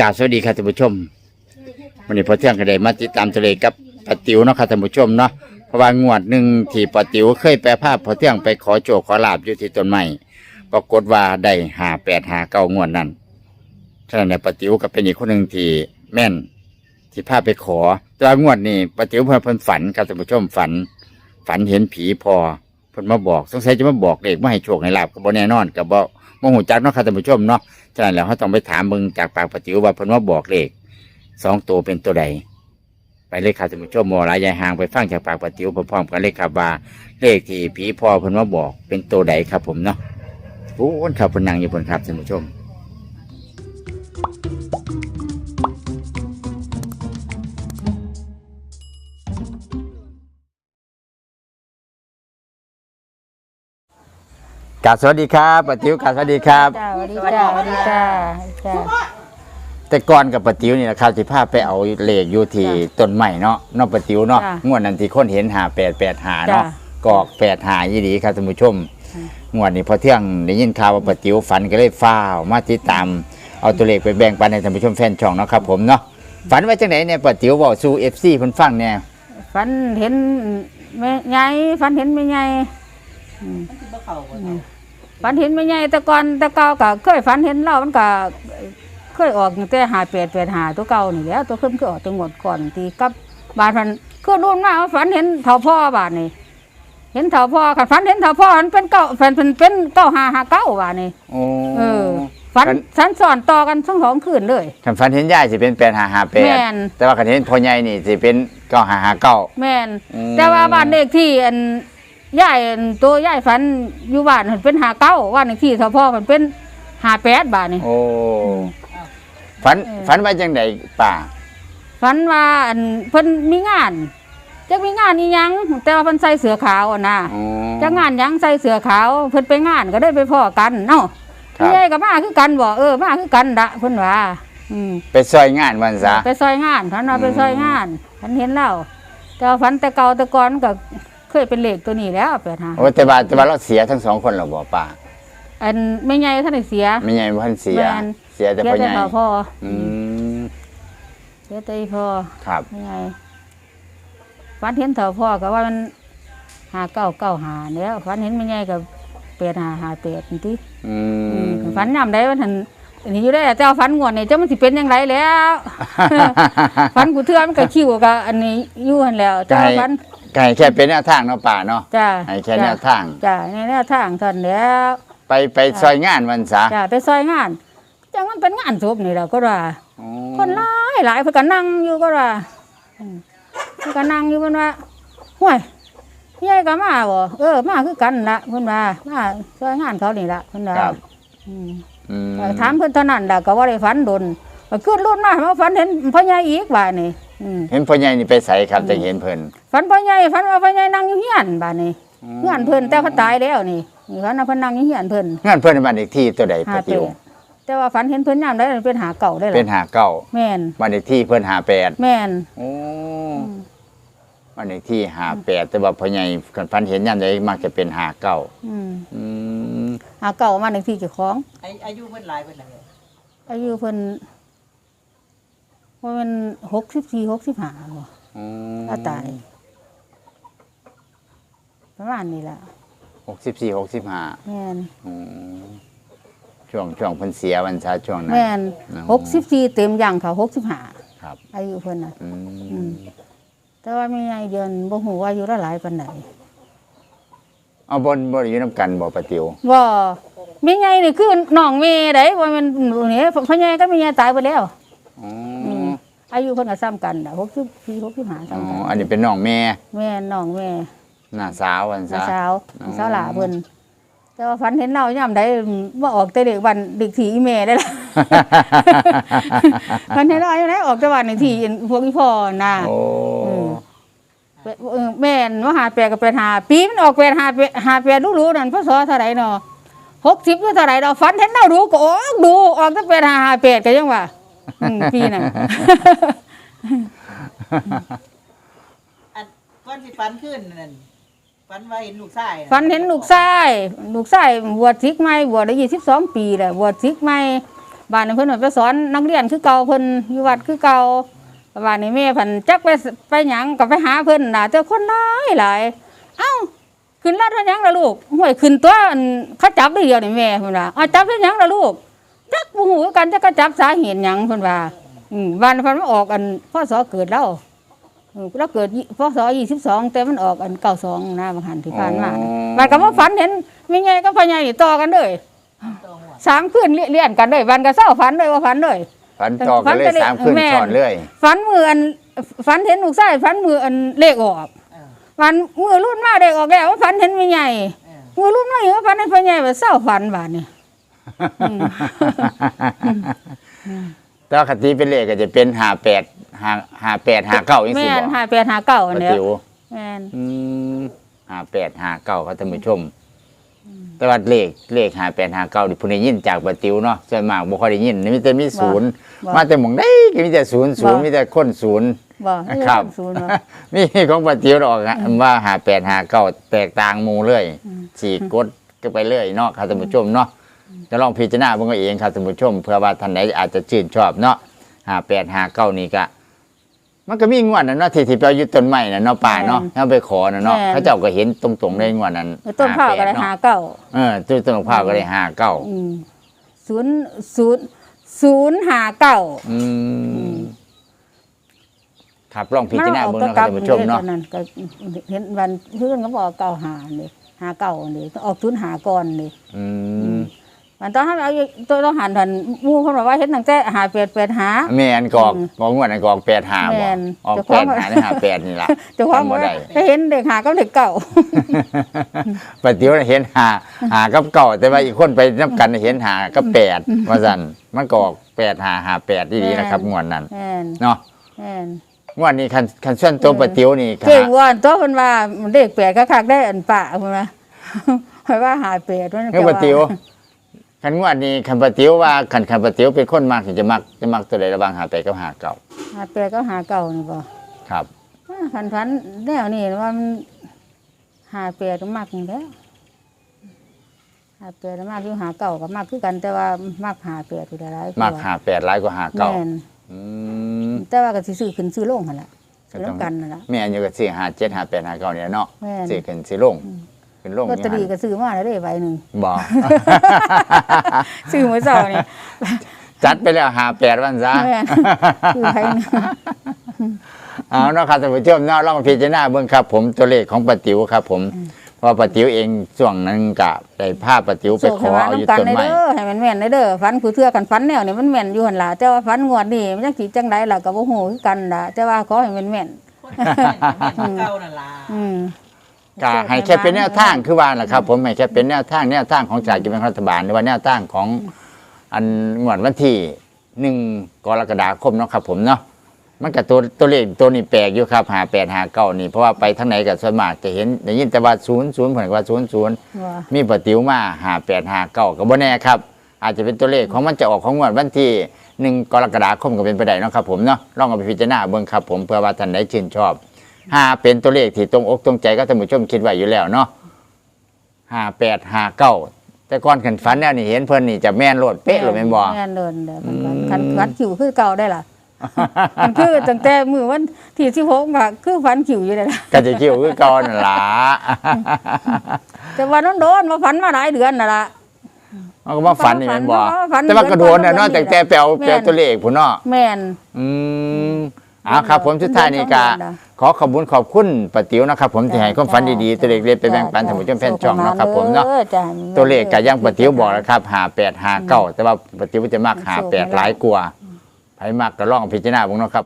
กราบสวัสดีครับท่านผู้ชมวันนี้พอเที่ยงก็ได้มาติดตามทะเลกับปาติ๋วเนาะครับท่านผู้ชมเนาะเพราะว่างวดหนึ่งที่ปาติ๋วเคยแปลภาพพอเที่ยงไปขอโจขอลาบอยู่ที่ต้นไม้ปรากฏว่าได้หาแปดหาเก้างวดนั้นฉะนั้นเนี่ยปาติ๋วก็เป็นอีกคนหนึ่งที่แม่นที่พาไปขอแต่ว่างวดนี้ปาติ๋วเพิ่นเพิ่นฝันครับท่านผู้ชมฝัน ฝันเห็นผีพอเพิ่นมาบอกสงสัยจะมาบอกเลขมาให้โชคให้ลาบก็บ่แน่นอนก็บ่บ่ มหูจักเนาะครับท่านผู้ชมเนาะฉะนั้นแล้วเขาต้องไปถามมึงจากปากปฏิวว่าเพิ่นว่าบอกเลขสองตัวเป็นตัวใด ไปเลยครับท่านผู้ชมโมหลายยายห่างไปฟังจากปากปฏิวพร้อมๆกันเลยครับว่าเลขที่ผีพ่อเพิ่นว่าบอกเป็นตัวใดครับ ผมเนาะโอ้นขับเพนนังอยู่บนครับท่านผู้ชม กราบสวัสดีครับปฏิวกราบสวัสดีครับ จ้าสวัสดีจ้าสวัสดีจ้าจ้าแต่ก่อนกับปะติ๋วนี่นะครับที่พาไปเอาเลขอยู่ที่ต้นใหม่เนาะเนอกปะติ๋วเนาะจ้ะงวดนั้นที่คนเห็นหาแปดแปดหาเนาะจ้ะกอกแปดหายี่ดีครับท่านผู้ชมอืมงวดนี้พอเที่ยงได้ยินข่าวว่าปะติ๋วฝันก็เลยฟ้าวมาติดตามเอาตัวเลขไปแบ่งปันให้ท่านผู้ชมแฟนช่องเนาะครับผมเนาะฝันว่าจังไหนเนี่ยปะติ๋วบอกสู่เอฟซีเพิ่นฟังเนี่ยฝันเห็นแม่ใหญ่ฝันเห็นแม่ใหญ่ อืมอืมฝันเห็นแม่ใหญ่แต่ก่อนแต่เก่าก็เคยฝันเห็นเรามันก็เคยออกตั้งแต่หาแปดแปดหาตัวเก่านี่แหล้วตัวขึ้นก็ออกตัวงวดก่อนตีกับบาดพันคือรุ่นมากฝันเห็นเท่าพ่อบาดนี่เห็นเท่าพ่อค่ะฝันเห็นเท่าพ่อมันเป็นเก้าฝันเป็นเป็นเก้าหาหาเก้าบาดนี่โอ้ เออฝันฝันฉันสอนต่อกันทั้งสองคืนเลย คันฝันเห็นยายสิเป็นแปดหาหาแปดแม่น แต่ว่าคันเห็นพ่อใหญ่นี่สิเป็นเก้าหาหาเก้า แม่นอืม แต่ว่าบ้านเลขที่อัน ยายอันตัวยายฝันอยู่บ้านมันเป็นหาเก้าบ้านเลขที่สพมันเป็นหาแปดบาทนี่ โอ้ฝันเออ ฝันว่าจังไดป่าฝันว่าอันเพิ่นมีงานจะมีงานอีหยังแต่ว่าเพิ่นใส่เสื้อขาวอะนะ อ๋อจะงานหยังใส่เสื้อขาวเพิ่นไปงานก็ได้ไปพ้อกันเนาะครับยายก็มาคือกันบ่เออมาคือกันละเพิ่นว่า อืมไปซอยงานวันซะ ไปซอยงานท่านว่าอืม ไปซอยงานท่านเห็นแล้วแต่ว่าฝันแต่เก่าแต่ก่อนก็ เคยเป็นเลขตัวนี้แล้วแปดหาโอ้แต่ว่าแต่ว่าเราเสียทั้งสองคนเหราบอกป่าอันไม่ใหญ่ท่านได้เสียไม่ใหญ่พ่นเสียแม่นเสียแต่เสียพ่อใหแต่ญ่พ่อพ่ออืมเสียแต่อีพ่อครับไม่ใหญ่ฝันเห็นเถ่าพ่อก็ว่ามันหาเก้าเก้าหาเนี่ยฝันเห็นไม่ใหญ่กับเปดหาหาเปดนี่ติอือืมมฝันยามใดมันหันอันนี้อยู่ได้แต่ว่าฝันงวดนี่เจ้ามันสิเป็นยังไงแล้วฝันกูเทื่อมันก็คิวกับอันนี้อยู่หันแล้วแต่ว่า ฝันไก่แค่เป็นแนวทางเนาะป่าเนาะจ้าให้แค่แนวทาง จ้าในแนวทางเท่านนแล้วไปไปซอยงานวันซะจ้าไปซอยงานจังมันเป็นงานศพนี่แหละก็ว่า อ๋อคนหลายหลายเพิ่นก็นั่งอยู่ก็ว่าอืมเพิ่นก็นั่งอยู่เพิ่นว่าห่วยยายก็มาบ่เออมาคือกันละเพิ่นว่ามาช่วยงานเขานี่ละเพิ่นว่าครับอืมอืมก็ถามเพิ่นเท่านั้นล่ะก็ว่าได้ฝันดนก็ขึ้นรุ่นมามาฝันเห็นพ่อใหญ่อีกว่านี่ อืมเห็นพ่อใหญ่นี่ไปใส่ครับแต่เห็นเพิ่นฝันพ่อใหญ่ฝันว่าพ่อใหญ่นั่งอยู่เฮียนบาดนี้เฮียนเพิ่นแต่เขาตายแล้วนี่นี่ฝันว่าเพิ่นนั่งอยู่เฮียนเพิ่นงานเพิ่นในบ้านเลขที่ตัวใดหาปะเปติวดแต่ว่าฝันเห็นเพิ่นยามใดเป็นหาเก่าได้เป็นล่ะหาเก้าแม่นบ้านเลขที่เพิ่นหาแปดแม่นโอ้บ้านเลขที่หาแปดแต่ว่าพ่อใหญ่คันฝันเห็นยามใดมักจะเป็นหาเก้าอืมอืมหาเก่ามาในที่เจ้าของอาอายุเพิ่นหลายเพิ่นหลายอายุเพิ่น ว่ามันหกสิบสี่หกสิบห้าบ่อืมถ้าตายประมาณนี้ล่ะหกสิบสี่หกสิบห้าแม่นช่วงช่วงเพิ่นเสียวันชาช่วงนั้น แม่นอ๋อ หกสิบสี่เต็มอย่างเขาหกสิบห้าครับอายุเพิ่นน่ะ อือืม มแต่ว่าไม่ใหญ่เดือนบ่ฮู้ว่าอายุละหลายปานใดเอาบนบนอยู่น้ำกันบ่ปะติวว่าไม่ใหญ่นี่คือน้องเมย์ได้ว่ามันนี่พ่อใหญ่ก็ไม่ใหญ่ตายไปแล้ว อ๋อ อืมอายุเพิ่นก็ซ้ำกันน่ะ64 65อ๋อซ้ำกันอันนี้เป็นน้องแม่แม่น้องแม่หน้าสาววันน้าซะ สาวอ๋อน้าสาวหลาเพิ่นแต่ว่าฝันเห็นเราย่ำใดว่าออกแต่เด็กวันเด็กถีอีแม่ได้ล่ะ ฝันเห็นเราอยู่ไหนออกแต่วันเด็กถีพวกอีพ่อน่ะ โอ้อืม เออแม่นว่าหาแปดกับแปดหาปีมันออกแปดหาแปดหาแปดรู้ๆนั่นพศเท่าไหร่เนาะหกสิบหรือเท่าไหร่เราฝันเห็นเรารู้ก็ออกดูออกแต่แปดหาหาแปดก็ยังว่า อืมปีนั้นอันก่อนสิฟันขึ้นนั่นฝันว่าเห็นลูกชายะฝันเห็นลูกชายลูกชายบวชศิกใหม่บวชได้ยี่สิบสองปีแหละบวชศิกใหม่บ้านนี้เพิ่นเอาไปสอนนักเรียนคือเก่าเพิ่นอยู่วัดคือเก่าบ้านนี้แม่เพิ่นจักไปไปหยังก็ไปหาเพิ่นน่ะเจอคนหลายหลายเอ้าขึ้นรถเท่าหยังล่ะลูกห่วยขึ้นตัวอันเขาจับได้เดียวนี่แม่เพิ่นว่าอ้าวจับเท่าหยังล่ะลูก จักบ่ฮู้คือกันจักก็จับสาเหตุหยังเพิ่นว่า อืมบ้านเพิ่นมาออกอันพศเกิดแล้วเออแล้วเกิดยี่พศ22แต่มันออกอัน92นะบางหันที่ผ่านมามันก็มาฝันเห็นมีไงก็พ่อใหญ่นี่ต่อกันเลยตัวหัวสามคืนเลี่ยนกันเลยวันก็เศร้าฝันเลยว่าฝันเลย ฝันต่อกันเลยสามคืนแม่น ซ้อนเลยฝันมืออันฝันเห็นลูกชายฝันมืออันเลขออกเออฝันมือรุ่นมาเลขออกแล้วว่าฝันเห็นมีไงเออมือรุ่นมาอีกว่าฝันเห็นพ่อใหญ่ว่าเศร้าฝันบาดนี่ อืมแต่ว่าคติเป็นเลขก็จะเป็นหาแปดหาหาแปดหาเก้าอย่างแม่สินบอกหาแปดหาเก้าอันปเนี้ยติวแม่นอืมหาแปดหาเก้าครับท่านผู้ชม แต่ว่าเลขเลขหาแปดหาเก้าดิผู้ได้ยินจากปติวเนาะส่วนมากบ่ค่อยได้ยินมีแต่มีศูนย์บ่มาแต่หมองได้ก็มีแต่ศูนย์ศูนย์บ่มีแต่คนศูนย์ บ่ครับศูนย์บ่ มีของปฏิวออกอะว่าหาแปดหาเก้าแตกต่างหมูเลยฉีกกดก็ไปเรื่อยเนาะครับท่านผู้ชมเนาะ จะลองพิจารณาเบิ่งเอาเองครับท่านผู้ชมเพื่อว่าท่านไหนอาจจะชื่นชอบเนาะหาแปดหาเก้านี่ก็มันก็มีงวดนะเนาะที่ที่ไปเอาอยึดต้นไม้น่ะเนาะป่าเนาะเขาไปขอน่ะเนาะเขาเจ้าก็เห็นตรงๆในงวดนั้นต้นข้าวก็ได้58หาเนาะเก้าเออต้นต้นมะพร้าวก็ได้หาเก้าอืมศูนย์ศูนย์ศูนย์หาเก้าอืมครับลองพิจารณาเบิ่งเนาะครับท่านผู้ชมเนาะตนั้นก็เห็นวันเพื่อนก็บอกเก่าหาเลยหาเก่าเลยออกทุนหาก่อนเลยอืม มันต้องให้เอาอีกตัวต้องหันทันหมู่เขาบอกว่าเห็นตั้งแต่หาเปดเปดหาแม่นกอกอืมกอกงวดอันกอกแปดหาแม่บ่นออกเจ้าขแปองดหาได้หาแปดนี่ล่ะเจ้าของจำบอบ่กได้ว่าไปเห็นเด็กหาก็เด็กเก่าปฏิวัติเห็นหาหากับเก่า แต่ว่าอีกคนไปนับกันเห็นหากับแปดว่าสั่นมันก็ออกแปดหาหาแปดดีๆนะครับงวดนั้นแม่นเนาะแม่นงวดนี้คันคันส่วนตัวปฏิวนี่เก่งว่านตัวเพิ่นว่าเด็กแปดก็คักได้อันป่าเพิ่นว่าเพราะว่าหาแปดมันเมื่อปฏิว คันงวดนี้คันปฏิวว่าคันคันปฏิวเป็นคนมากที่จะมักจะมักตัวใดระหว่างหาแปดกับหาเก่าหาแปดก็หาเก่านี่บ่ครับพันพันแนวนี่ว่ามันหาแปดก็มากนี่แหล้วหาแปดมากอยู่หาเก่าก็มากคือกัน แต่ว่ามากหาแปดคืออะไรมักหาแปดหลายกว่าหาเก่าแม่นอืมแต่ว่าก็สิซื้อขึ้นซื้อลงหั่นล่ะก็ซื้อต้องน้ำกันนั่นล่ะแม่นอยู่กับสี่หาเจ็ดหาแปดหาเก่าเนี่ยเนาะแม่น สี่ขึ้นสี่ลง ขึ้นลงลอตเตอรี่ก็ซื้อมาแล้วได้ใบหนึ่งบ่ซื้อมื้อเช้านี่จัดไปแล้วหาแปดวันซะแม่นซื้อใบหนึ่งเอาเนาะครับท่านผู้ชมเนาะลองพิจารณาเบิ่งครับ ผมตัวเลขของปาติ๋วครับ ผมเพราะปาติ๋วเองช่วงนั้นกะได้พาปาติ๋วไปโชคขให้อว่าเอาอยู่น้ำกันต้นได้ไม้เด้อให้มันแม่นได้เด้อฝันคือเทื่อกันฝันแนวนี่มันแม่นอยู่หั่นล่ะแต่ว่าฝันงวดนี่มันจังสิจังไดล่ะก็บ่ฮู้คือกันล่ะแต่ว่าขอให้มันแม่นคนเก่านั่นล่ะ อืมก็ให้แค่เป็นแนวทางคือว่าแหละครับ ผมให้แค่เป็นแนวทางแนวทางของจากกิจเป็นรัฐบาลหรือว่าแนวทางของอันงวดวันที่หนึ่งกรกฎาคมเนาะครับ ผมเนาะมันกับตัวตัวเลขตัวนี้แปลกอยู่ครับหาแปดหาเก้านี่เพราะว่าไปทางไหนกับส่วนมากจะเห็นได้ยินแต่ว่าศูนย์ศูนย์ผลว่าศูนย์ศูนย์ว่ามีปฏิวมาหาแปดหาเก้ากับโบแน่ครับ อาจจะเป็นตัวเลขของมันจะออกของงวดวันที่หนึ่งกรกฎาคมก็เป็นไปได้เนาะครับผมเนาะลองเอาไปพิจารณาเบิ่งครับ ผมเพื่อว่าท่านใดชื่นชอบ ห้าเป็นตัวเลขที่ตรงอกตรงใจก็ท่านผู้ชมคิดไว้อยู่แล้วเนาะห้าแปดห้าเก้าแต่ก่อนขันฝันแล้วนี่เห็นเพิ่นนี่จะแม่นโลดเป๊ะหรือแม่นบ่แม่นเดินเด้ออืมคันคันคิวคือเก่าได้ล่ะมันคือตั้งแต่มื้อวันที่16ก็คือฝันคิวอยู่ได้ล่ะก็จะเกี่ยวคือก่อนนั่นล่ะแต่ว่านั้นโดนมาฝันมาหลายเดือนน่ะล่ะมันก็มาฝันนี่แม่นบ่ฝันแต่ว่าก็โดนน่ะเนาะฝัแต่นแต่แปลแม่นแปลตัวเลขพุ่นเนาะแม่นอืมเอาครับผมสุดท้ายนี่ก็เดือนขอขอบคุณขอบคุณป้าติ๋วนะครับผมที่ให้ความฝันดีๆตัวเลขเล็กไปแบ่งปันจ้ะท่านผู้ชมแฟนช่องเนาะครับผมเนาะออจ้ะตัวเลขก็ยังป้าติ๋วบอกแล้วครับหาแปดหาเก้าแต่ว่าป้าติ๋วจะมากหาแปดหลายกว่าไผมากก็ลองพิจารณาบ้างเนาะครับ